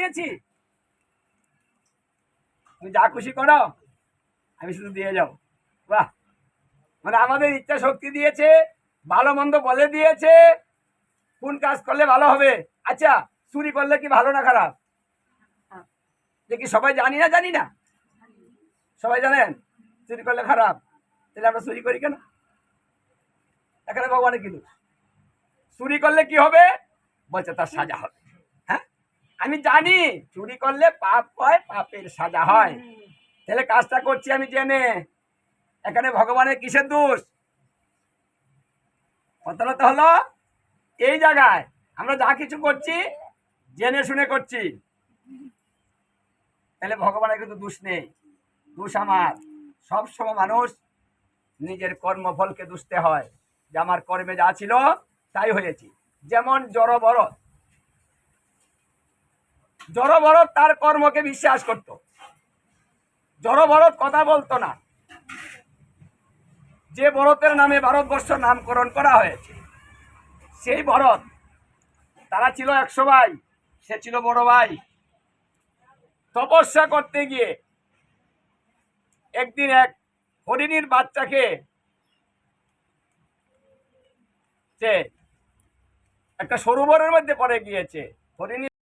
দিয়েছি। তুমি যা খুশি করো, আমি শুধু দিয়ে যাও বাহ! মানে আমাদের ইচ্ছা শক্তি দিয়েছে, ভালো মন্দ বলে দিয়েছে, কোন কাজ করলে ভালো হবে? আচ্ছা চুরি করলে কি ভালো না খারাপ? দেখি সবাই জানি না জানি না? সবাই জানেন? চুরি করলে খারাপ। তাহলে আমরা চুরি করি কেন? এখানে ভগবানের কিন্তু চুরি করলে কি হবে? বলছে তার সাজা হবে। আমি জানি, চুরি করলে পাপ হয়, পাপের সাজা হয়। তাহলে কাজটা করছি আমি জেনে। এখানে ভগবানের কিসের দোষ? কথাটা হলো, এই জায়গায় আমরা যা কিছু করছি, জেনে শুনে করছি। তাহলে ভগবানের কিন্তু দোষ নেই। দোষ আমার। সব সময় মানুষ নিজের কর্মফলকে দুষতে হয়। যে আমার কর্মে যা ছিল, তাই হয়েছি। যেমন জড় বড় জড় বড় তার কর্মকে বিশ্বাস করত। জড় বড় কথা বলতো না। যে ভরতের নামে ভারতবর্ষ নামকরণ করা হয়েছে, সেই ভরত তারা ছিল একশো ভাই, সে ছিল বড় ভাই। তপস্যা করতে গিয়ে একদিন এক হরিণীর বাচ্চাকে সে একটা সরোবরের মধ্যে পড়ে গিয়েছে। হরিণী